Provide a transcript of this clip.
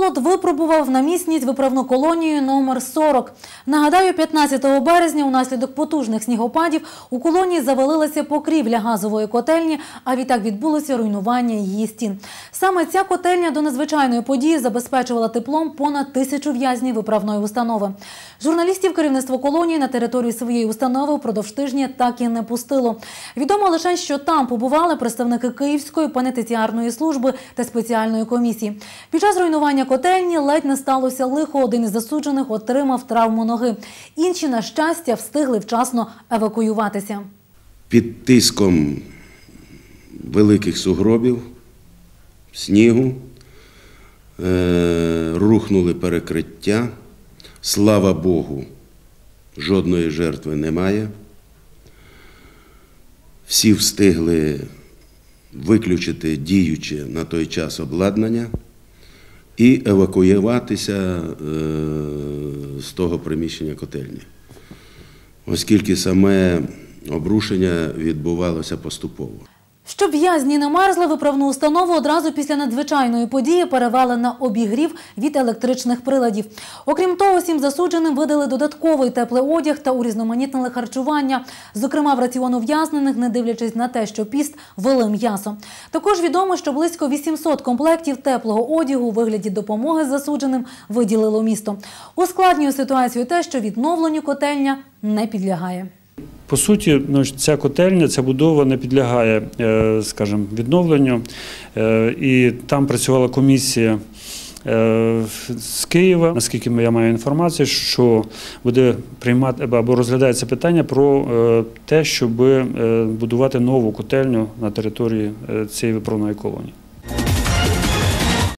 Холод випробував на міцність виправну колонію номер 40. Нагадаю, 15 березня унаслідок потужних снігопадів у колонії завалилася покрівля газової котельні, а відтак відбулося руйнування її стін. Саме ця котельня до надзвичайної події забезпечувала теплом понад тисячу в'язнів виправної установи. Журналістів керівництво колонії на територію своєї установи впродовж тижня так і не пустило. Відомо лише, що там побували представники Київської пенітенціарної служби та спеціальної комісії. Під час руйнування котельні ледь не сталося лихо. Один із засуджених отримав травму ноги. Інші, на щастя, встигли вчасно евакуюватися. під тиском великих сугробів, снігу, е, рухнули перекриття. Слава Богу, жодної жертви немає. Всі встигли виключити діюче на той час обладнання і евакуюватися е, з того приміщення котельні оскільки саме обрушення відбувалося поступово. Щоб в'язні не мерзли, виправну установу одразу після надзвичайної події перевели на обігрів від електричних приладів. Окрім того, всім засудженим видали додатковий теплий одяг та урізноманітнили харчування. Зокрема, в раціон ув'язнених, не дивлячись на те, що піст вели м'ясо. Також відомо, що близько 800 комплектів теплого одягу у вигляді допомоги засудженим виділило місто. Ускладнює ситуацію те, що відновленню котельня не підлягає. По суті, ну, ця котельня, ця будова не підлягає, е, скажімо, відновленню. Е, І там працювала комісія е, з Києва. Наскільки я маю інформацію, що буде приймати або розглядається питання про те, щоб будувати нову котельню на території цієї виправної колонії.